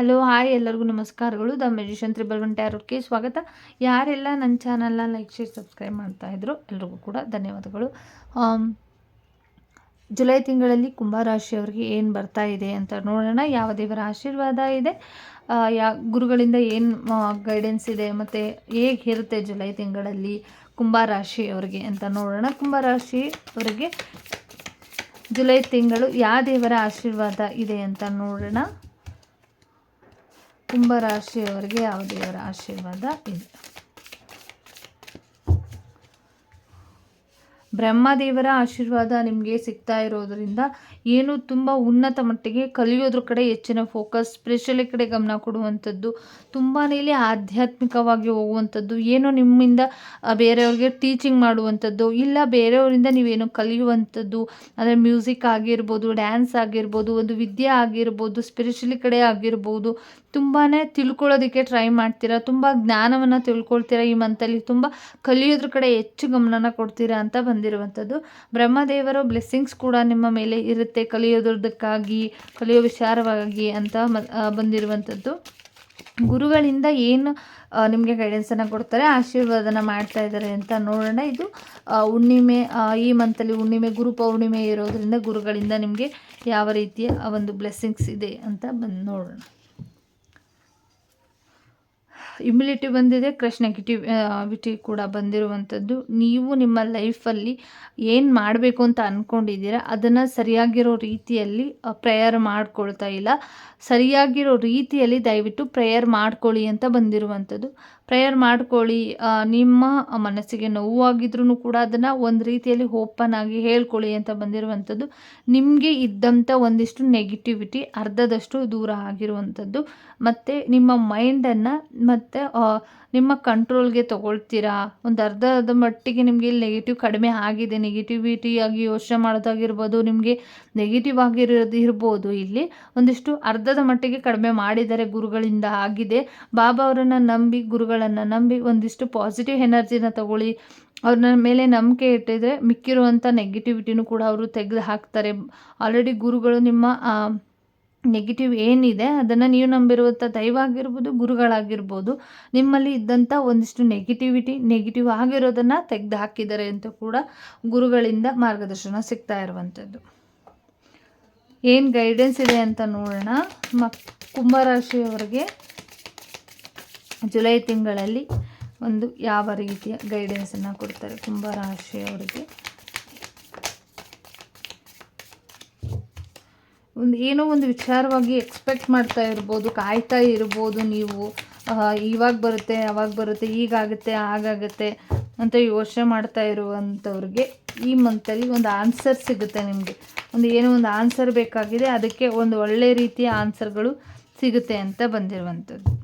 Hello, hi ಎಲ್ಲರಿಗೂ ನಮಸ್ಕಾರಗಳು. The magician triple one ಟ್ಯಾರೋಟ್ಗೆ ಸ್ವಾಗತ. ಯಾರೆಲ್ಲ ನನ್ನ ಚಾನಲ್ನ ಲೈಕ್, ಶೇರ್, ಸಬ್ಸ್ಕ್ರೈಬ್ ಮಾಡ್ತಾಯಿದ್ರು ಎಲ್ರಿಗೂ ಕೂಡ ಧನ್ಯವಾದಗಳು. ಜುಲೈ ತಿಂಗಳಲ್ಲಿ ಕುಂಭರಾಶಿಯವರಿಗೆ ಏನು ಬರ್ತಾ ಇದೆ ಅಂತ ನೋಡೋಣ. ಯಾವ ದೇವರ ಆಶೀರ್ವಾದ ಇದೆ? ಯಾ, ಗುರುಗಳಿಂದ ಏನು ಗೈಡೆನ್ಸ್ ಇದೆ? ಮತ್ತು ಹೇಗಿರುತ್ತೆ ಜುಲೈ ತಿಂಗಳಲ್ಲಿ ಕುಂಭರಾಶಿಯವರಿಗೆ ಅಂತ ನೋಡೋಣ. ಕುಂಭರಾಶಿ ಅವರಿಗೆ ಜುಲೈ ತಿಂಗಳು ಯಾವ ದೇವರ ಆಶೀರ್ವಾದ ಇದೆ ಅಂತ ನೋಡೋಣ. ಕುಂಭರಾಶಿಯವರಿಗೆ ಯಾವ ದೇವರ ಆಶೀರ್ವಾದ ಇದೆ? ಬ್ರಹ್ಮದೇವರ ಆಶೀರ್ವಾದ ನಿಮಗೆ ಸಿಗ್ತಾ ಇರೋದರಿಂದ ಏನು ತುಂಬ ಉನ್ನತ ಮಟ್ಟಿಗೆ ಕಲಿಯೋದ್ರ ಕಡೆ ಹೆಚ್ಚಿನ ಫೋಕಸ್ ಸ್ಪೆಷಲಿ ಕಡೆ ಗಮನ ಕೊಡುವಂಥದ್ದು ತುಂಬಾ ಇಲ್ಲಿ ಆಧ್ಯಾತ್ಮಿಕವಾಗಿ ಹೋಗುವಂಥದ್ದು, ಏನೋ ನಿಮ್ಮಿಂದ ಬೇರೆಯವ್ರಿಗೆ ಟೀಚಿಂಗ್ ಮಾಡುವಂಥದ್ದು, ಇಲ್ಲ ಬೇರೆಯವರಿಂದ ನೀವೇನು ಕಲಿಯುವಂಥದ್ದು, ಅಂದರೆ ಮ್ಯೂಸಿಕ್ ಆಗಿರ್ಬೋದು ಡ್ಯಾನ್ಸ್ ಆಗಿರ್ಬೋದು, ಒಂದು ವಿದ್ಯೆ ಆಗಿರ್ಬೋದು ಸ್ಪಿರಿಚುಲಿ ಕಡೆ ಆಗಿರ್ಬೋದು ತುಂಬಾ ತಿಳ್ಕೊಳ್ಳೋದಕ್ಕೆ ಟ್ರೈ ಮಾಡ್ತೀರಾ, ತುಂಬ ಜ್ಞಾನವನ್ನು ತಿಳ್ಕೊಳ್ತೀರಾ ಈ ಮಂತಲ್ಲಿ ತುಂಬ ಕಲಿಯೋದ್ರ ಕಡೆ ಹೆಚ್ಚು ಗಮನನ ಕೊಡ್ತೀರಾ ಅಂತ ಬಂದಿರುವಂಥದ್ದು. ಬ್ರಹ್ಮದೇವರ ಬ್ಲೆಸ್ಸಿಂಗ್ಸ್ ಕೂಡ ನಿಮ್ಮ ಮೇಲೆ ಇರುತ್ತೆ. ಕಲಿಯೋದ್ರದಕ್ಕಾಗಿ ಕಲಿಯೋ ವಿಚಾರವಾಗಿ ಅಂತ ಮ ಬಂದಿರುವಂಥದ್ದು. ಗುರುಗಳಿಂದ ಏನು ನಿಮಗೆ ಗೈಡೆನ್ಸನ್ನು ಕೊಡ್ತಾರೆ, ಆಶೀರ್ವಾದನ ಮಾಡ್ತಾ ಇದ್ದಾರೆ ಅಂತ ನೋಡೋಣ. ಇದು ಹುಣ್ಣಿಮೆ ಈ ಮಂತಲ್ಲಿ ಹುಣ್ಣಿಮೆ, ಗುರು ಪೌರ್ಣಿಮೆ ಇರೋದರಿಂದ ಗುರುಗಳಿಂದ ನಿಮಗೆ ಯಾವ ರೀತಿಯ ಒಂದು ಬ್ಲೆಸ್ಸಿಂಗ್ಸ್ ಇದೆ ಅಂತ ಬಂದು ನೋಡೋಣ. ಇಮ್ಯುನಿಟಿ ಬಂದಿದೆ ಕ್ರಶ್ ನೆಗೆಟಿವ್ ಕೂಡ ಬಂದಿರುವಂಥದ್ದು. ನೀವು ನಿಮ್ಮ ಲೈಫಲ್ಲಿ ಏನು ಮಾಡಬೇಕು ಅಂತ ಅಂದ್ಕೊಂಡಿದ್ದೀರಾ ಅದನ್ನು ಸರಿಯಾಗಿರೋ ರೀತಿಯಲ್ಲಿ ಪ್ರೇಯರ್ ಮಾಡ್ಕೊಳ್ತಾ ಇಲ್ಲ. ಸರಿಯಾಗಿರೋ ರೀತಿಯಲ್ಲಿ ದಯವಿಟ್ಟು ಪ್ರೇಯರ್ ಮಾಡ್ಕೊಳ್ಳಿ ಅಂತ ಬಂದಿರುವಂಥದ್ದು. ಪ್ರೇಯರ್ ಮಾಡ್ಕೊಳ್ಳಿ. ನಿಮ್ಮ ಮನಸ್ಸಿಗೆ ನೋವಾಗಿದ್ರೂ ಕೂಡ ಅದನ್ನು ಒಂದು ರೀತಿಯಲ್ಲಿ ಓಪನ್ ಆಗಿ ಹೇಳ್ಕೊಳ್ಳಿ ಅಂತ ಬಂದಿರುವಂಥದ್ದು. ನಿಮಗೆ ಇದ್ದಂಥ ಒಂದಿಷ್ಟು ನೆಗೆಟಿವಿಟಿ ಅರ್ಧದಷ್ಟು ದೂರ ಆಗಿರುವಂಥದ್ದು. ಮತ್ತು ನಿಮ್ಮ ಮೈಂಡನ್ನು ಮತ್ತು ನಿಮ್ಮ ಕಂಟ್ರೋಲ್ಗೆ ತಗೊಳ್ತೀರಾ? ಒಂದು ಅರ್ಧದ ಮಟ್ಟಿಗೆ ನಿಮಗೆ ಇಲ್ಲಿ ನೆಗೆಟಿವ್ ಕಡಿಮೆ ಆಗಿದೆ. ನೆಗೆಟಿವಿಟಿ ಆಗಿ ಯೋಚನೆ ಮಾಡೋದಾಗಿರ್ಬೋದು, ನಿಮಗೆ ನೆಗೆಟಿವ್ ಆಗಿರೋದು ಇರ್ಬೋದು. ಇಲ್ಲಿ ಒಂದಿಷ್ಟು ಅರ್ಧದ ಮಟ್ಟಿಗೆ ಕಡಿಮೆ ಮಾಡಿದ್ದಾರೆ ಗುರುಗಳಿಂದ ಆಗಿದೆ. ಬಾಬಾ ಅವರನ್ನು ನಂಬಿ ಗುರುಗಳನ್ನು ನಂಬಿ ಒಂದಿಷ್ಟು ಪಾಸಿಟಿವ್ ಎನರ್ಜಿನ ತಗೊಳ್ಳಿ. ಅವ್ರನ್ನ ಮೇಲೆ ನಂಬಿಕೆ ಇಟ್ಟಿದ್ರೆ ಮಿಕ್ಕಿರುವಂಥ ನೆಗೆಟಿವಿಟಿನೂ ಕೂಡ ಅವರು ತೆಗೆದು ಹಾಕ್ತಾರೆ. ಆಲ್ರೆಡಿ ಗುರುಗಳು ನಿಮ್ಮ ನೆಗೆಟಿವ್ ಏನಿದೆ, ಅದನ್ನು ನೀವು ನಂಬಿರುವಂಥ ದೈವ ಆಗಿರ್ಬೋದು, ಗುರುಗಳಾಗಿರ್ಬೋದು, ನಿಮ್ಮಲ್ಲಿ ಇದ್ದಂಥ ಒಂದಿಷ್ಟು ನೆಗೆಟಿವಿಟಿ ನೆಗೆಟಿವ್ ಆಗಿರೋದನ್ನು ತೆಗೆದು ಹಾಕಿದ್ದಾರೆ ಅಂತ ಕೂಡ ಗುರುಗಳಿಂದ ಮಾರ್ಗದರ್ಶನ ಸಿಗ್ತಾ ಇರುವಂಥದ್ದು ಏನು ಗೈಡೆನ್ಸ್ ಇದೆ ಅಂತ ನೋಡೋಣ. ಮ, ಕುಂಭರಾಶಿಯವರಿಗೆ ಜುಲೈ ತಿಂಗಳಲ್ಲಿ ಒಂದು ಯಾವ ರೀತಿಯ ಗೈಡೆನ್ಸನ್ನು ಕೊಡ್ತಾರೆ ಕುಂಭರಾಶಿಯವರಿಗೆ? ಒಂದು ಏನೋ ಒಂದು ವಿಚಾರವಾಗಿ ಎಕ್ಸ್ಪೆಕ್ಟ್ ಮಾಡ್ತಾ ಇರ್ಬೋದು, ಕಾಯ್ತಾ ಇರ್ಬೋದು ನೀವು. ಇವಾಗ ಬರುತ್ತೆ, ಅವಾಗ ಬರುತ್ತೆ, ಈಗಾಗುತ್ತೆ, ಆಗಾಗುತ್ತೆ ಅಂತ ಯೋಚನೆ ಮಾಡ್ತಾ ಇರುವಂಥವ್ರಿಗೆ ಈ ಮಂತಲ್ಲಿ ಒಂದು ಆನ್ಸರ್ ಸಿಗುತ್ತೆ ನಿಮಗೆ. ಒಂದು ಏನೋ ಒಂದು ಆನ್ಸರ್ ಬೇಕಾಗಿದೆ, ಅದಕ್ಕೆ ಒಂದು ಒಳ್ಳೆ ರೀತಿಯ ಆನ್ಸರ್ಗಳು ಸಿಗುತ್ತೆ ಅಂತ ಬಂದಿರುವಂಥದ್ದು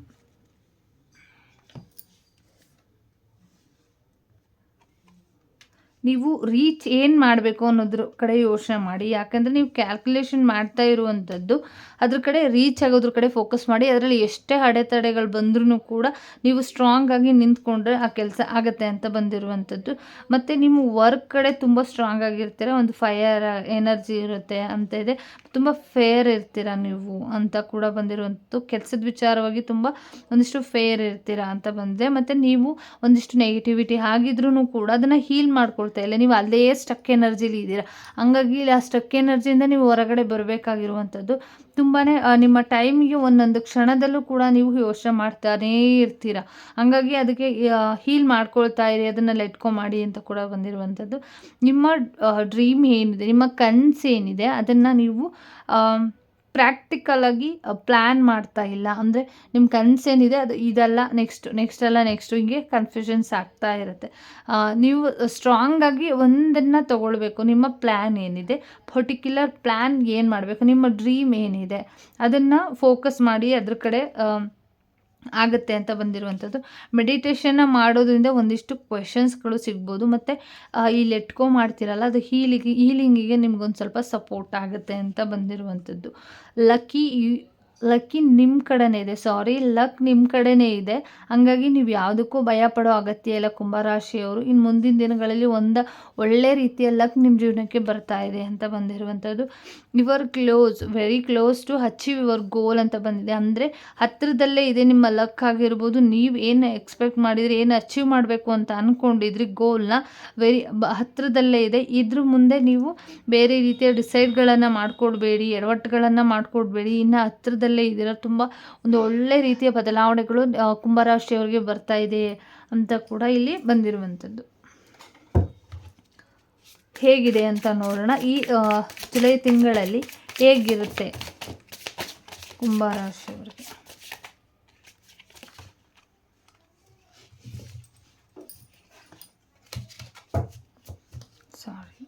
ನೀವು ರೀಚ್ ಏನು ಮಾಡಬೇಕು ಅನ್ನೋದ್ರ ಕಡೆ ಯೋಚನೆ ಮಾಡಿ. ಯಾಕಂದರೆ ನೀವು ಕ್ಯಾಲ್ಕುಲೇಷನ್ ಮಾಡ್ತಾ ಇರುವಂಥದ್ದು ಅದ್ರ ಕಡೆ ರೀಚ್ ಆಗೋದ್ರ ಕಡೆ ಫೋಕಸ್ ಮಾಡಿ. ಅದರಲ್ಲಿ ಎಷ್ಟೇ ಅಡೆತಡೆಗಳು ಬಂದ್ರೂ ಕೂಡ ನೀವು ಸ್ಟ್ರಾಂಗ್ ಆಗಿ ನಿಂತ್ಕೊಂಡ್ರೆ ಆ ಕೆಲಸ ಆಗುತ್ತೆ ಅಂತ ಬಂದಿರುವಂಥದ್ದು ಮತ್ತು ನಿಮ್ಮ ವರ್ಕ್ ಕಡೆ ತುಂಬ ಸ್ಟ್ರಾಂಗ್ ಆಗಿರ್ತೀರ. ಒಂದು ಫೈರ್ ಎನರ್ಜಿ ಇರುತ್ತೆ ಅಂತ ಇದೆ. ತುಂಬ ಫೇರ್ ಇರ್ತೀರ ನೀವು ಅಂತ ಕೂಡ ಬಂದಿರುವಂಥದ್ದು ಕೆಲಸದ ವಿಚಾರವಾಗಿ ತುಂಬ ಒಂದಿಷ್ಟು ಫೇರ್ ಇರ್ತೀರ ಅಂತ ಬಂದಿದೆ. ಮತ್ತು ನೀವು ಒಂದಿಷ್ಟು ನೆಗೆಟಿವಿಟಿ ಆಗಿದ್ರೂ ಕೂಡ ಅದನ್ನು ಹೀಲ್ ಮಾಡ್ಕೊಳ್ತಾ ಇಲ್ಲ ನೀವು ಅಲ್ಲೇ ಸ್ಟಕ್ ಎನರ್ಜಿಲಿ ಇದ್ದೀರಾ? ಹಂಗಾಗಿ ಆ ಸ್ಟಕ್ ಎನರ್ಜಿಯಿಂದ ನೀವು ಹೊರಗಡೆ ಬರಬೇಕಾಗಿರುವಂಥದ್ದು. ತುಂಬಾ ನಿಮ್ಮ ಟೈಮಿಗೆ ಒಂದೊಂದು ಕ್ಷಣದಲ್ಲೂ ಕೂಡ ನೀವು ಯೋಚನೆ ಮಾಡ್ತಾನೇ ಇರ್ತೀರ? ಹಂಗಾಗಿ ಅದಕ್ಕೆ ಹೀಲ್ ಮಾಡ್ಕೊಳ್ತಾ ಇರಿ, ಅದನ್ನು ಲೆಟ್ಕೊ ಮಾಡಿ ಅಂತ ಕೂಡ ಬಂದಿರುವಂಥದ್ದು. ನಿಮ್ಮ ಡ್ರೀಮ್ ಏನಿದೆ, ನಿಮ್ಮ ಕನಸು ಏನಿದೆ ಅದನ್ನು ನೀವು ಪ್ರಾಕ್ಟಿಕಲಾಗಿ ಪ್ಲ್ಯಾನ್ ಮಾಡ್ತಾ ಇಲ್ಲ. ಅಂದರೆ ನಿಮ್ಮ ಕನಸೇನಿದೆ, ಅದು ಇದಲ್ಲ ನೆಕ್ಸ್ಟ್ ನೆಕ್ಸ್ಟ್ ಅಲ್ಲ ನೆಕ್ಸ್ಟು ಹಿಂಗೆ ಕನ್ಫ್ಯೂಷನ್ಸ್ ಆಗ್ತಾ ಇರುತ್ತೆ. ನೀವು ನೀವು ಸ್ಟ್ರಾಂಗಾಗಿ ಒಂದನ್ನು ತಗೊಳ್ಬೇಕು. ನಿಮ್ಮ ಪ್ಲ್ಯಾನ್ ಏನಿದೆ? ಪರ್ಟಿಕ್ಯುಲರ್ ಪ್ಲ್ಯಾನ್ ಏನು ಮಾಡಬೇಕು? ನಿಮ್ಮ ಡ್ರೀಮ್ ಏನಿದೆ? ಅದನ್ನು ಫೋಕಸ್ ಮಾಡಿ ಅದ್ರ ಕಡೆ ಆಗುತ್ತೆ ಅಂತ ಬಂದಿರುವಂಥದ್ದು. ಮೆಡಿಟೇಷನ್ನ ಮಾಡೋದ್ರಿಂದ ಒಂದಿಷ್ಟು ಕ್ವೆಶನ್ಸ್ಗಳು ಸಿಗ್ಬೋದು. ಮತ್ತು ಈ ಲೆಟ್ಕೋ ಮಾಡ್ತೀರಲ್ಲ, ಅದು ಹೀಲಿಗೆ ಹೀಲಿಂಗಿಗೆ ನಿಮ್ಗೊಂದು ಸ್ವಲ್ಪ ಸಪೋರ್ಟ್ ಆಗುತ್ತೆ ಅಂತ ಬಂದಿರುವಂಥದ್ದು. ಲಕ್ಕಿ ಲಕ್ಕಿ ನಿಮ್ಮ ಕಡೆನೇ ಇದೆ. ಸಾರಿ ಲಕ್ ನಿಮ್ಮ ಕಡೆನೇ ಇದೆ. ಹಂಗಾಗಿ ನೀವು ಯಾವುದಕ್ಕೂ ಭಯ ಪಡೋ ಅಗತ್ಯ ಇಲ್ಲ ಕುಂಭರಾಶಿಯವರು. ಇನ್ನು ಮುಂದಿನ ದಿನಗಳಲ್ಲಿ ಒಂದು ಒಳ್ಳೆ ರೀತಿಯ ಲಕ್ ನಿಮ್ಮ ಜೀವನಕ್ಕೆ ಬರ್ತಾ ಇದೆ ಅಂತ ಬಂದಿರುವಂಥದ್ದು your close very close to achieve your goal ಅಂತ ಬಂದಿದೆ. ಅಂದರೆ ಹತ್ತಿರದಲ್ಲೇ ಇದೆ ನಿಮ್ಮ ಲಕ್ ಆಗಿರ್ಬೋದು. ನೀವು ಏನು ಎಕ್ಸ್ಪೆಕ್ಟ್ ಮಾಡಿದ್ರಿ, ಏನು ಅಚೀವ್ ಮಾಡಬೇಕು ಅಂತ ಅಂದ್ಕೊಂಡಿದ್ರಿ ಗೋಲ್ನ ವೆರಿ ಹತ್ತಿರದಲ್ಲೇ ಇದೆ. ಇದ್ರ ಮುಂದೆ ನೀವು ಬೇರೆ ರೀತಿಯ ಡಿಸೈಡ್ಗಳನ್ನು ಮಾಡಿಕೊಡ್ಬೇಡಿ ಎಡವಟ್ಟುಗಳನ್ನು ಮಾಡಿಕೊಡ್ಬೇಡಿ. ಇನ್ನು ಹತ್ತಿರದಲ್ಲೇ ಇದ್ದೀರ ತುಂಬ ಒಂದು ಒಳ್ಳೆ ರೀತಿಯ ಬದಲಾವಣೆಗಳು ಕುಂಭರಾಶಿಯವರಿಗೆ ಬರ್ತಾ ಇದೆ ಅಂತ ಕೂಡ ಇಲ್ಲಿ ಬಂದಿರುವಂಥದ್ದು. ಹೇಗಿದೆ ಅಂತ ನೋಡೋಣ. ಈ ಜುಲೈ ತಿಂಗಳಲ್ಲಿ ಹೇಗಿರುತ್ತೆ ಕುಂಭರಾಶಿಯವರಿಗೆ? ಸಾರಿ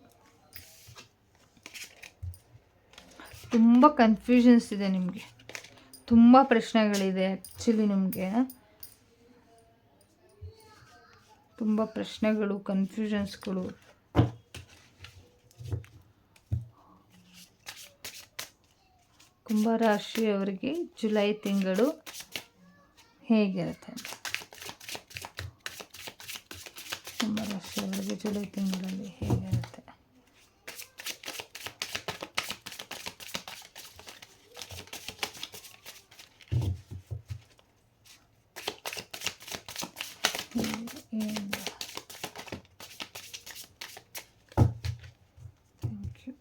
ತುಂಬ ಕನ್ಫ್ಯೂಷನ್ಸ್ ಇದೆ ನಿಮಗೆ. ತುಂಬ ಪ್ರಶ್ನೆಗಳಿದೆ ಆ್ಯಕ್ಚುಲಿ ನಿಮಗೆ. ತುಂಬ ಪ್ರಶ್ನೆಗಳು ಕನ್ಫ್ಯೂಷನ್ಸ್ಗಳು ಕುಂಭರಾಶಿಯವರಿಗೆ ಜುಲೈ ತಿಂಗಳು ಹೇಗಿರುತ್ತೆ ಕುಂಭರಾಶಿಯವರಿಗೆ ಜುಲೈ ತಿಂಗಳಲ್ಲಿ ಹೇಗಿರುತ್ತೆ ಏನು ಥ್ಯಾಂಕ್ ಯು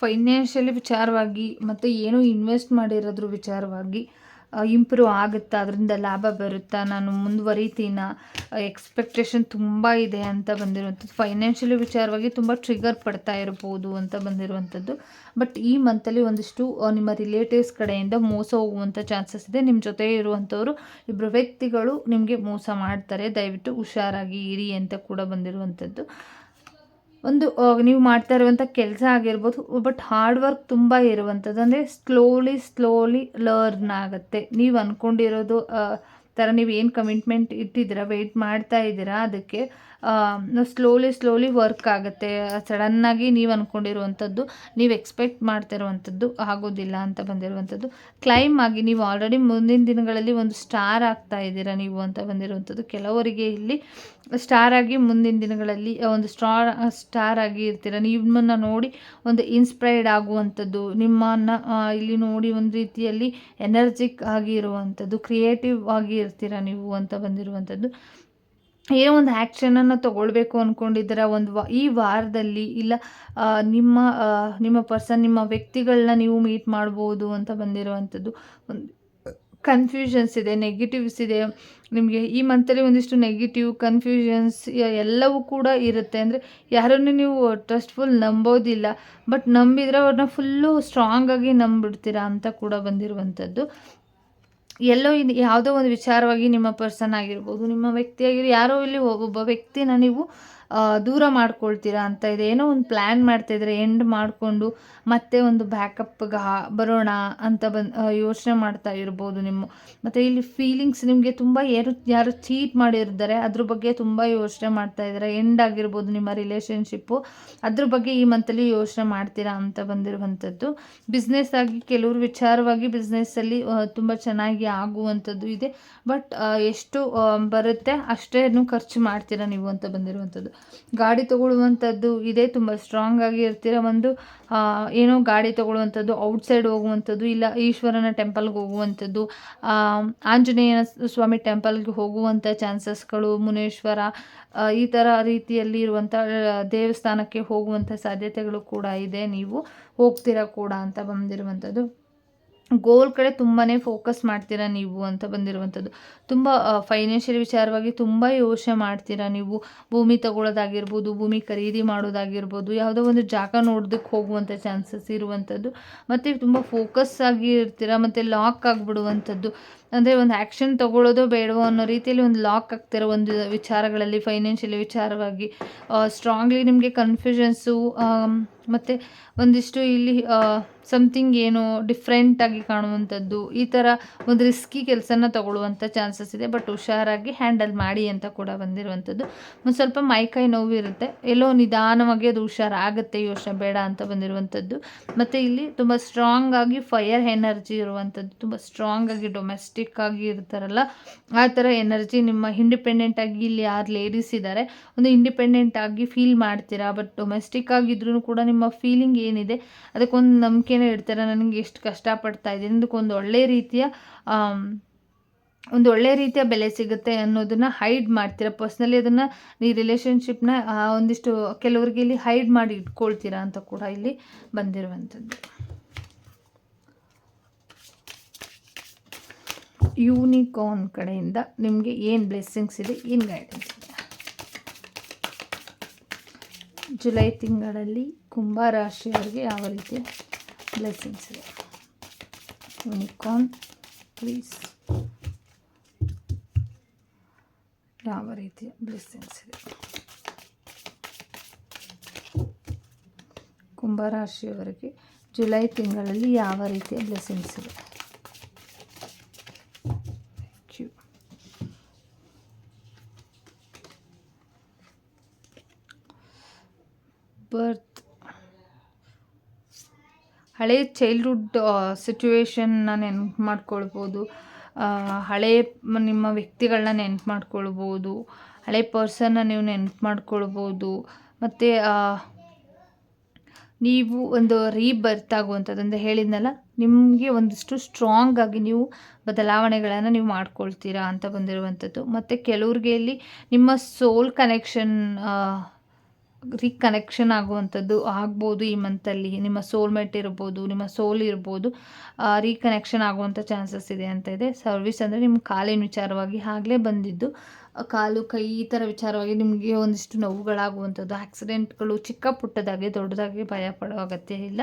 ಫೈನಾನ್ಷಿಯಲಿ ವಿಚಾರವಾಗಿ ಮತ್ತು ಏನೋ ಇನ್ವೆಸ್ಟ್ ಮಾಡಿರೋದ್ರ ವಿಚಾರವಾಗಿ ಇಂಪ್ರೂವ್ ಆಗುತ್ತಾ? ಅದರಿಂದ ಲಾಭ ಬರುತ್ತಾ? ನಾನು ಮುಂದುವರಿತೀನ? ಎಕ್ಸ್ಪೆಕ್ಟೇಷನ್ ತುಂಬ ಇದೆ ಅಂತ ಬಂದಿರುವಂಥದ್ದು. ಫೈನಾನ್ಷಿಯಲಿ ವಿಚಾರವಾಗಿ ತುಂಬ ಟ್ರಿಗರ್ ಪಡ್ತಾ ಇರ್ಬೋದು ಅಂತ ಬಂದಿರುವಂಥದ್ದು. ಬಟ್ ಈ ಮಂತಲ್ಲಿ ಒಂದಿಷ್ಟು ನಿಮ್ಮ ರಿಲೇಟಿವ್ಸ್ ಕಡೆಯಿಂದ ಮೋಸ ಹೋಗುವಂಥ ಚಾನ್ಸಸ್ ಇದೆ. ನಿಮ್ಮ ಜೊತೆ ಇರುವಂಥವರು ಇಬ್ಬರು ವ್ಯಕ್ತಿಗಳು ನಿಮಗೆ ಮೋಸ ಮಾಡ್ತಾರೆ. ದಯವಿಟ್ಟು ಹುಷಾರಾಗಿ ಇರಿ ಅಂತ ಕೂಡ ಬಂದಿರುವಂಥದ್ದು. ಒಂದು ನೀವು ಮಾಡ್ತಾ ಇರುವಂಥ ಕೆಲಸ ಆಗಿರ್ಬೋದು ಬಟ್ ಹಾರ್ಡ್ ವರ್ಕ್ ತುಂಬ ಇರುವಂಥದ್ದು ಅಂದರೆ ಸ್ಲೋಲಿ ಸ್ಲೋಲಿ ಲರ್ನ್ ಆಗುತ್ತೆ. ನೀವು ಅಂದ್ಕೊಂಡಿರೋದು ಥರ ನೀವು ಏನು ಕಮಿಟ್ಮೆಂಟ್ ಇಟ್ಟಿದ್ದೀರಾ ವೆಯ್ಟ್ ಮಾಡ್ತಾ ಇದ್ದೀರಾ, ಅದಕ್ಕೆ ಸ್ಲೋಲಿ ಸ್ಲೋಲಿ ವರ್ಕ್ ಆಗುತ್ತೆ. ಸಡನ್ನಾಗಿ ನೀವು ಅಂದ್ಕೊಂಡಿರುವಂಥದ್ದು ನೀವು ಎಕ್ಸ್ಪೆಕ್ಟ್ ಮಾಡ್ತಿರುವಂಥದ್ದು ಆಗೋದಿಲ್ಲ ಅಂತ ಬಂದಿರುವಂಥದ್ದು ಕ್ಲೈಮ್ ಆಗಿ, ನೀವು ಆಲ್ರೆಡಿ ಮುಂದಿನ ದಿನಗಳಲ್ಲಿ ಒಂದು ಸ್ಟಾರ್ ಆಗ್ತಾ ಇದ್ದೀರಾ ನೀವು ಅಂತ ಬಂದಿರುವಂಥದ್ದು ಕೆಲವರಿಗೆ ಇಲ್ಲಿ ಸ್ಟಾರ್ ಆಗಿ ಮುಂದಿನ ದಿನಗಳಲ್ಲಿ ಒಂದು ಸ್ಟಾರ್ ಸ್ಟಾರ್ ಆಗಿ ಇರ್ತೀರ. ನಿಮ್ಮನ್ನು ನೋಡಿ ಒಂದು ಇನ್ಸ್ಪೈರ್ಡ್ ಆಗುವಂಥದ್ದು ನಿಮ್ಮನ್ನು ಇಲ್ಲಿ ನೋಡಿ ಒಂದು ರೀತಿಯಲ್ಲಿ ಎನರ್ಜಿಕ್ ಆಗಿ ಇರುವಂಥದ್ದು ಕ್ರಿಯೇಟಿವ್ ಆಗಿ ಇರ್ತೀರ ನೀವು ಅಂತ ಬಂದಿರುವಂಥದ್ದು ಏನೋ ಒಂದು ಆ್ಯಕ್ಷನನ್ನು ತೊಗೊಳ್ಬೇಕು ಅಂದ್ಕೊಂಡಿದ್ದೀರ ಒಂದು ವಾ, ಈ ವಾರದಲ್ಲಿ? ಇಲ್ಲ ನಿಮ್ಮ ನಿಮ್ಮ ಪರ್ಸನ್ ನಿಮ್ಮ ವ್ಯಕ್ತಿಗಳನ್ನ ನೀವು ಮೀಟ್ ಮಾಡ್ಬೋದು ಅಂತ ಬಂದಿರುವಂಥದ್ದು. ಒಂದು ಕನ್ಫ್ಯೂಷನ್ಸ್ ಇದೆ ನೆಗೆಟಿವ್ಸ್ ಇದೆ. ನಿಮಗೆ ಈ ಮಂತಲ್ಲಿ ಒಂದಿಷ್ಟು ನೆಗೆಟಿವ್ ಕನ್ಫ್ಯೂಷನ್ಸ್ ಎಲ್ಲವೂ ಕೂಡ ಇರುತ್ತೆ. ಅಂದರೆ ಯಾರನ್ನು ನೀವು ಟ್ರಸ್ಟ್ಫುಲ್ ನಂಬೋದಿಲ್ಲ ಬಟ್ ನಂಬಿದರೆ ಅವ್ರನ್ನ ಫುಲ್ಲು ಸ್ಟ್ರಾಂಗಾಗಿ ನಂಬಿಡ್ತೀರಾ ಅಂತ ಕೂಡ ಬಂದಿರುವಂಥದ್ದು. ಎಲ್ಲೋ ಇದು ಯಾವುದೋ ಒಂದು ವಿಚಾರವಾಗಿ ನಿಮ್ಮ ಪರ್ಸನ್ ಆಗಿರ್ಬೋದು, ನಿಮ್ಮ ವ್ಯಕ್ತಿ ಆಗಿರೋ ಯಾರೋ ಇಲ್ಲಿ ಒಬ್ಬ ವ್ಯಕ್ತಿನ ನೀವು ದೂರ ಮಾಡ್ಕೊಳ್ತೀರಾ ಅಂತ ಇದೆ. ಏನೋ ಒಂದು ಪ್ಲ್ಯಾನ್ ಮಾಡ್ತಾಯಿದ್ರೆ ಎಂಡ್ ಮಾಡಿಕೊಂಡು ಮತ್ತೆ ಒಂದು ಬ್ಯಾಕಪ್ಗೆ ಬರೋಣ ಅಂತ ಬಂದು ಯೋಚನೆ ಮಾಡ್ತಾ ಇರ್ಬೋದು ನಿಮ್ಮ, ಮತ್ತು ಇಲ್ಲಿ ಫೀಲಿಂಗ್ಸ್ ನಿಮಗೆ ತುಂಬ ಯಾರು ಯಾರು ಚೀಟ್ ಮಾಡಿರ್ತಾರೆ, ಅದ್ರ ಬಗ್ಗೆ ತುಂಬ ಯೋಚನೆ ಮಾಡ್ತಾ ಇದ್ದಾರೆ ಎಂಡ್ ಆಗಿರ್ಬೋದು ನಿಮ್ಮ ರಿಲೇಷನ್ಶಿಪ್ಪು ಅದ್ರ ಬಗ್ಗೆ ಈ ಮಂತಲ್ಲಿ ಯೋಚನೆ ಮಾಡ್ತೀರಾ ಅಂತ ಬಂದಿರುವಂಥದ್ದು. ಬಿಸ್ನೆಸ್ ಆಗಿ ಕೆಲವರು ವಿಚಾರವಾಗಿ ಬಿಸ್ನೆಸ್ಸಲ್ಲಿ ತುಂಬ ಚೆನ್ನಾಗಿ ಆಗುವಂಥದ್ದು ಇದೆ. ಬಟ್ ಎಷ್ಟು ಬರುತ್ತೆ ಅಷ್ಟೇನು ಖರ್ಚು ಮಾಡ್ತೀರಾ ನೀವು ಅಂತ ಬಂದಿರುವಂಥದ್ದು. ಗಾಡಿ ತಗೊಳ್ಳುವಂಥದ್ದು ಇದೇ, ತುಂಬ ಸ್ಟ್ರಾಂಗ್ ಆಗಿ ಇರ್ತೀರ. ಒಂದು ಏನೋ ಗಾಡಿ ತಗೊಳ್ಳುವಂಥದ್ದು ಔಟ್ಸೈಡ್ ಹೋಗುವಂಥದ್ದು, ಇಲ್ಲ ಈಶ್ವರನ ಟೆಂಪಲ್ಗೆ ಹೋಗುವಂಥದ್ದು ಆಂಜನೇಯ ಸ್ವಾಮಿ ಟೆಂಪಲ್ಗೆ ಹೋಗುವಂಥ ಚಾನ್ಸಸ್ಗಳು ಮುನೇಶ್ವರ ಈ ಥರ ರೀತಿಯಲ್ಲಿ ಇರುವಂಥ ದೇವಸ್ಥಾನಕ್ಕೆ ಹೋಗುವಂಥ ಸಾಧ್ಯತೆಗಳು ಕೂಡ ಇದೆ. ನೀವು ಹೋಗ್ತೀರ ಕೂಡ ಅಂತ ಬಂದಿರುವಂಥದ್ದು. ಗೋಲ್ ಕಡೆ ತುಂಬಾ ಫೋಕಸ್ ಮಾಡ್ತೀರಾ ನೀವು ಅಂತ ಬಂದಿರುವಂಥದ್ದು. ತುಂಬ ಫೈನಾನ್ಷಿಯಲ್ ವಿಚಾರವಾಗಿ ತುಂಬ ಯೋಚನೆ ಮಾಡ್ತೀರಾ ನೀವು? ಭೂಮಿ ತಗೊಳ್ಳೋದಾಗಿರ್ಬೋದು, ಭೂಮಿ ಖರೀದಿ ಮಾಡೋದಾಗಿರ್ಬೋದು, ಯಾವುದೋ ಒಂದು ಜಾಗ ನೋಡೋದಕ್ಕೆ ಹೋಗುವಂಥ ಚಾನ್ಸಸ್ ಇರುವಂಥದ್ದು. ಮತ್ತು ತುಂಬ ಫೋಕಸ್ ಆಗಿ ಇರ್ತೀರಾ, ಮತ್ತು ಲಾಕ್ ಆಗಿಬಿಡುವಂಥದ್ದು. ಅಂದರೆ ಒಂದು ಆ್ಯಕ್ಷನ್ ತಗೊಳ್ಳೋದು ಬೇಡವೋ ಅನ್ನೋ ರೀತಿಯಲ್ಲಿ ಒಂದು ಲಾಕ್ ಆಗ್ತಿರೋ ಒಂದು ವಿಚಾರಗಳಲ್ಲಿ ಫೈನಾನ್ಷಿಯಲಿ ವಿಚಾರವಾಗಿ ಸ್ಟ್ರಾಂಗ್ಲಿ ನಿಮಗೆ ಕನ್ಫ್ಯೂಷನ್ಸು ಮತ್ತು ಒಂದಿಷ್ಟು ಇಲ್ಲಿ ಸಮಥಿಂಗ್ ಏನು ಡಿಫ್ರೆಂಟಾಗಿ ಕಾಣುವಂಥದ್ದು, ಈ ಥರ ಒಂದು ರಿಸ್ಕಿ ಕೆಲಸನ ತಗೊಳ್ಳುವಂಥ ಚಾನ್ಸಸ್ ಇದೆ. ಬಟ್ ಹುಷಾರಾಗಿ ಹ್ಯಾಂಡಲ್ ಮಾಡಿ ಅಂತ ಕೂಡ ಬಂದಿರುವಂಥದ್ದು. ಒಂದು ಸ್ವಲ್ಪ ಮೈಕೈ ನೋವು ಇರುತ್ತೆ. ಎಲ್ಲೋ ನಿಧಾನವಾಗಿ ಅದು ಹುಷಾರಾಗುತ್ತೆ, ಯೋಚನೆ ಬೇಡ ಅಂತ ಬಂದಿರುವಂಥದ್ದು. ಮತ್ತು ಇಲ್ಲಿ ತುಂಬ ಸ್ಟ್ರಾಂಗಾಗಿ ಫೈರ್ ಎನರ್ಜಿ ಇರುವಂಥದ್ದು. ತುಂಬ ಸ್ಟ್ರಾಂಗಾಗಿ ಡೊಮೆಸ್ಟಿಕ್ ಆಗಿ ಇರ್ತಾರಲ್ಲ, ಆ ಥರ ಎನರ್ಜಿ ನಿಮ್ಮ ಇಂಡಿಪೆಂಡೆಂಟ್ ಆಗಿ ಇಲ್ಲಿ ಯಾರು ಲೇಡೀಸ್ ಇದ್ದಾರೆ ಒಂದು ಇಂಡಿಪೆಂಡೆಂಟ್ ಆಗಿ ಫೀಲ್ ಮಾಡ್ತೀರಾ? ಬಟ್ ಡೊಮೆಸ್ಟಿಕ್ ಆಗಿದ್ರೂ ಕೂಡ ನಿಮ್ಮ ಫೀಲಿಂಗ್ ಏನಿದೆ? ಅದಕ್ಕೊಂದು ನಂಬಿಕೆನೇ ಇಡ್ತೀರಾ? ನನಗೆ ಎಷ್ಟು ಕಷ್ಟಪಡ್ತಾ ಇದ್ದೀನಿ. ಅದಕ್ಕೊಂದು ಒಳ್ಳೆ ರೀತಿಯ ಒಂದು ಒಳ್ಳೆ ರೀತಿಯ ಬೆಲೆ ಸಿಗುತ್ತೆ ಅನ್ನೋದನ್ನು ಹೈಡ್ ಮಾಡ್ತೀರಾ? ಪರ್ಸ್ನಲಿ ಅದನ್ನು ಈ ರಿಲೇಷನ್ಶಿಪ್ನ ಒಂದಿಷ್ಟು ಕೆಲವರಿಗೆ ಇಲ್ಲಿ ಹೈಡ್ ಮಾಡಿ ಇಟ್ಕೊಳ್ತೀರಾ ಅಂತ ಕೂಡ ಇಲ್ಲಿ ಬಂದಿರುವಂಥದ್ದು. ಯೂನಿಕಾರ್ನ್ ಕಡೆಯಿಂದ ನಿಮಗೆ ಏನು ಬ್ಲೆಸ್ಸಿಂಗ್ಸ್ ಇದೆ, ಏನು ಗೈಡೆನ್ಸ್ ಇದೆ? ಜುಲೈ ತಿಂಗಳಲ್ಲಿ ಕುಂಭರಾಶಿಯವರಿಗೆ ಯಾವ ರೀತಿ ಬ್ಲೆಸ್ಸಿಂಗ್ಸ್ ಇದೆ? ಯೂನಿಕಾರ್ನ್ ಪ್ಲೀಸ್ ಯಾವ ರೀತಿಯ ಬ್ಲೆಸ್ಸಿಂಗ್ಸ್ ಇದೆ? ಕುಂಭರಾಶಿಯವರಿಗೆ ಜುಲೈ ತಿಂಗಳಲ್ಲಿ ಯಾವ ರೀತಿಯ ಬ್ಲೆಸ್ಸಿಂಗ್ಸ್ ಇದೆ? ಬರ್ತ್ ಹಳೆ ಚೈಲ್ಡ್ಹುಡ್ ಸಿಚುವೇಶನ್ನ ನೆನ್ಪು ಮಾಡ್ಕೊಳ್ಬೋದು. ಹಳೆ ನಿಮ್ಮ ವ್ಯಕ್ತಿಗಳನ್ನ ನೆನ್ಪು ಮಾಡ್ಕೊಳ್ಬೋದು. ಹಳೆ ಪರ್ಸನ್ನ ನೀವು ನೆನ್ಪು ಮಾಡ್ಕೊಳ್ಬೋದು. ಮತ್ತು ನೀವು ಒಂದು ರೀಬರ್ತ್ ಆಗುವಂಥದ್ದು ಅಂದರೆ ಹೇಳಿದ್ನಲ್ಲ, ನಿಮಗೆ ಒಂದಿಷ್ಟು ಸ್ಟ್ರಾಂಗ್ ಆಗಿ ನೀವು ಬದಲಾವಣೆಗಳನ್ನು ನೀವು ಮಾಡ್ಕೊಳ್ತೀರಾ ಅಂತ ಬಂದಿರುವಂಥದ್ದು. ಮತ್ತು ಕೆಲವ್ರಿಗೆ ಇಲ್ಲಿ ನಿಮ್ಮ ಸೋಲ್ ಕನೆಕ್ಷನ್ ರೀಕನೆಕ್ಷನ್ ಆಗುವಂಥದ್ದು ಆಗ್ಬೋದು ಈ ಮಂತಲ್ಲಿ ನಿಮ್ಮ ಸೋಲ್ಮೇಟ್ ಇರ್ಬೋದು, ನಿಮ್ಮ ಸೋಲ್ ಇರ್ಬೋದು ರೀಕನೆಕ್ಷನ್ ಆಗುವಂಥ ಚಾನ್ಸಸ್ ಇದೆ ಅಂತ ಇದೆ. ಸರ್ವಿಸ್ ಅಂದರೆ ನಿಮ್ಮ ಕಾಲಿನ ವಿಚಾರವಾಗಿ ಆಗಲೇ ಬಂದಿದ್ದು. ಕಾಲು, ಕೈ ಈ ಥರ ವಿಚಾರವಾಗಿ ನಿಮಗೆ ಒಂದಿಷ್ಟು ನೋವುಗಳಾಗುವಂಥದ್ದು. ಆಕ್ಸಿಡೆಂಟ್ಗಳು ಚಿಕ್ಕ ಪುಟ್ಟದಾಗಿ, ದೊಡ್ಡದಾಗಿ ಭಯ ಪಡೋ ಅಗತ್ಯ ಇಲ್ಲ.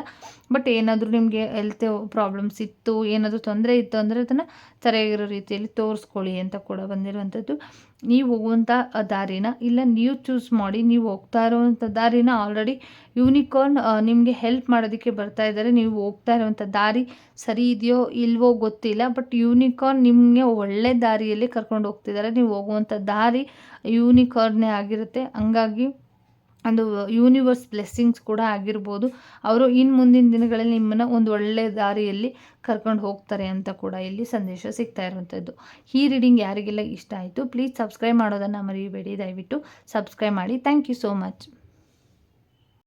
ಬಟ್ ಏನಾದರೂ ನಿಮಗೆ ಹೆಲ್ತ್ ಪ್ರಾಬ್ಲಮ್ಸ್ ಇತ್ತು, ಏನಾದರೂ ತೊಂದರೆ ಇತ್ತು ಅಂದರೆ ಅದನ್ನು ಸರಿಯಾಗಿರೋ ರೀತಿಯಲ್ಲಿ ತೋರಿಸ್ಕೊಳ್ಳಿ ಅಂತ ಕೂಡ ಬಂದಿರುವಂಥದ್ದು. ನೀವು ಹೋಗುವಂಥ ದಾರಿನ ಇಲ್ಲ ನೀವು ಚೂಸ್ ಮಾಡಿ ನೀವು ಹೋಗ್ತಾ ಇರುವಂಥ ದಾರಿನ ಆಲ್ರೆಡಿ ಯೂನಿಕಾರ್ನ್ ನಿಮಗೆ ಹೆಲ್ಪ್ ಮಾಡೋದಕ್ಕೆ ಬರ್ತಾ ಇದ್ದಾರೆ. ನೀವು ಹೋಗ್ತಾ ಇರುವಂಥ ದಾರಿ ಸರಿ ಇದೆಯೋ ಇಲ್ವೋ ಗೊತ್ತಿಲ್ಲ ಬಟ್ ಯೂನಿಕಾರ್ನ್ ನಿಮಗೆ ಒಳ್ಳೆ ದಾರಿಯಲ್ಲಿ ಕರ್ಕೊಂಡು ಹೋಗ್ತಿದ್ದಾರೆ. ನೀವು ಹೋಗುವಂಥ ದಾರಿ ಯೂನಿಕಾರ್ನೇ ಆಗಿರುತ್ತೆ. ಹಂಗಾಗಿ ಒಂದು ಯೂನಿವರ್ಸ್ ಬ್ಲೆಸ್ಸಿಂಗ್ಸ್ ಕೂಡ ಆಗಿರ್ಬೋದು. ಅವರು ಇನ್ನು ಮುಂದಿನ ದಿನಗಳಲ್ಲಿ ನಿಮ್ಮನ್ನು ಒಂದು ಒಳ್ಳೆ ದಾರಿಯಲ್ಲಿ ಕರ್ಕೊಂಡು ಹೋಗ್ತಾರೆ ಅಂತ ಕೂಡ ಇಲ್ಲಿ ಸಂದೇಶ ಸಿಗ್ತಾ ಇರುವಂಥದ್ದು. ಈ ರೀಡಿಂಗ್ ಯಾರಿಗೆಲ್ಲ ಇಷ್ಟ ಆಯಿತು ಪ್ಲೀಸ್ ಸಬ್ಸ್ಕ್ರೈಬ್ ಮಾಡೋದನ್ನು ಮರಿಬೇಡಿ. ದಯವಿಟ್ಟು ಸಬ್ಸ್ಕ್ರೈಬ್ ಮಾಡಿ. Thank you so much